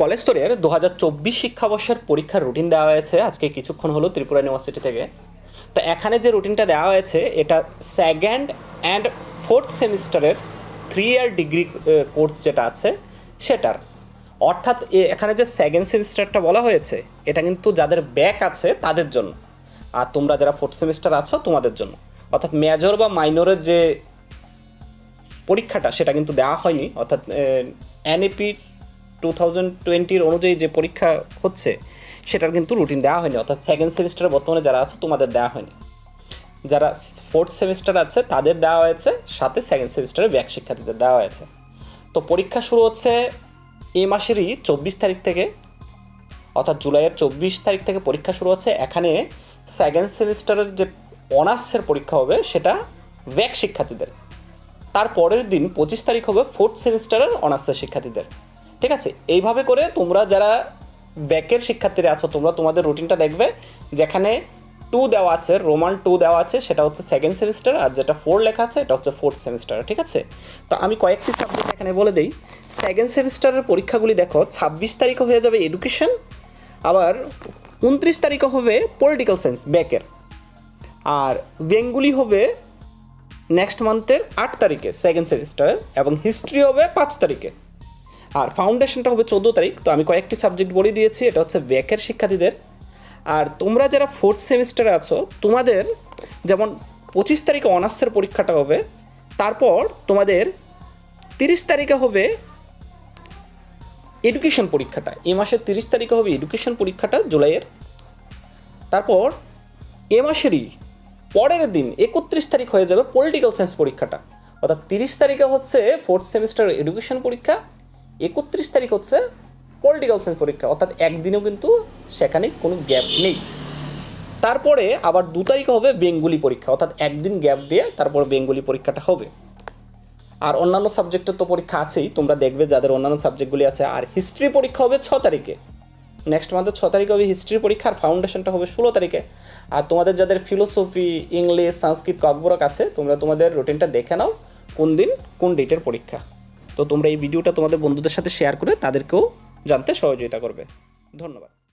College স্তরের দু হাজার চব্বিশ শিক্ষাবর্ষের পরীক্ষার রুটিন দেওয়া হয়েছে আজকে কিছুক্ষণ হলো ত্রিপুরা ইউনিভার্সিটি থেকে। তো এখানে যে রুটিনটা দেওয়া হয়েছে, এটা সেকেন্ড অ্যান্ড ফোর্থ সেমিস্টারের থ্রি ইয়ার ডিগ্রি কোর্স যেটা আছে, সেটার। অর্থাৎ এখানে যে সেকেন্ড সেমিস্টারটা বলা হয়েছে, এটা কিন্তু যাদের ব্যাক আছে, তাদের জন্য। আর তোমরা যারা ফোর্থ সেমিস্টার আছো, তোমাদের জন্য। অর্থাৎ মেজর বা মাইনরের যে পরীক্ষাটা, সেটা কিন্তু দেওয়া হয়নি। অর্থাৎ এনএপি টু থাউজেন্ড টোয়েন্টির অনুযায়ী যে পরীক্ষা হচ্ছে, সেটার কিন্তু রুটিন দেওয়া হয়নি। অর্থাৎ সেকেন্ড সেমিস্টারে বর্তমানে যারা আছে, তোমাদের দেওয়া হয়নি। যারা ফোর্থ সেমিস্টার আছে, তাদের দেওয়া হয়েছে, সাথে সেকেন্ড সেমিস্টারে ব্যাক শিক্ষার্থীদের দেওয়া হয়েছে। তো পরীক্ষা শুরু হচ্ছে এই মাসেরই চব্বিশ তারিখ থেকে। অর্থাৎ জুলাইয়ের চব্বিশ তারিখ থেকে পরীক্ষা শুরু হচ্ছে। এখানে সেকেন্ড সেমিস্টারের যে অনার্সের পরীক্ষা হবে, সেটা ব্যাক শিক্ষার্থীদের। তার পরের দিন পঁচিশ তারিখ হবে ফোর্থ সেমিস্টারের অনার্সের শিক্ষার্থীদের। ঠিক আছে? এইভাবে করে তোমরা যারা ব্যাকের শিক্ষার্থীরা আছো, তোমরা তোমাদের রুটিনটা দেখবে। যেখানে টু দেওয়া আছে রোমান টু দেওয়া আছে, সেটা হচ্ছে সেকেন্ড সেমিস্টার আর যেটা ফোর লেখা আছে, এটা হচ্ছে ফোর্থ সেমিস্টার ঠিক আছে? তো আমি কয়েকটি সাবজেক্ট এখানে বলে দিই। সেকেন্ড সেমিস্টারের পরীক্ষাগুলি দেখো, ছাব্বিশ তারিখে হয়ে যাবে এডুকেশন আবার উনত্রিশ তারিখে হবে পলিটিক্যাল সায়েন্স ব্যাকের। আর বেঙ্গুলি হবে নেক্সট মান্থের আট তারিখে সেকেন্ড সেমিস্টারের এবং হিস্ট্রি হবে পাঁচ তারিখে। আর ফাউন্ডেশনটা হবে চোদ্দ তারিখ, তো আমি কয়েকটি সাবজেক্ট বলে দিয়েছি, এটা হচ্ছে ব্যাকের শিক্ষার্থীদের। আর তোমরা যারা ফোর্থ সেমিস্টারে আছো, তোমাদের যেমন পঁচিশ তারিখে অনার্সের পরীক্ষাটা হবে, তারপর তোমাদের তিরিশ তারিখে হবে এডুকেশন পরীক্ষাটা। এ মাসের তিরিশ তারিখে হবে এডুকেশন পরীক্ষাটা, জুলাইয়ের। তারপর এ মাসেরই পরের দিন, একত্রিশ তারিখ হয়ে যাবে পলিটিক্যাল সায়েন্স পরীক্ষাটা। অর্থাৎ তিরিশ তারিখে হচ্ছে ফোর্থ সেমিস্টার এডুকেশন পরীক্ষা একত্রিশ তারিখ হচ্ছে পলিটিক্যাল সায়েন্স পরীক্ষা। অর্থাৎ একদিনেও কিন্তু সেখানে কোনো গ্যাপ নেই। তারপরে আবার দু তারিখে হবে বেঙ্গুলি পরীক্ষা। অর্থাৎ একদিন গ্যাপ দিয়ে তারপর বেঙ্গুলি পরীক্ষাটা হবে। আর অন্যান্য সাবজেক্টের তো পরীক্ষা আছেই। তোমরা দেখবে যাদের অন্যান্য সাবজেক্টগুলি আছে। আর হিস্ট্রি পরীক্ষা হবে ছ তারিখে। নেক্সট মান্থের ছ তারিখে হবে হিস্ট্রি পরীক্ষা। আর ফাউন্ডেশনটা হবে ষোলো তারিখে। আর তোমাদের যাদের ফিলোসফি ইংলিশ সংস্কৃত ককবরক আছে, তোমরা তোমাদের রুটিনটা দেখে নাও। কোন দিন কোন ডেটের পরীক্ষা। তো তোমরা এই ভিডিওটা তোমাদের বন্ধুদের সাথে শেয়ার করে তাদেরকেও জানতে সহযোগিতা করবে। ধন্যবাদ।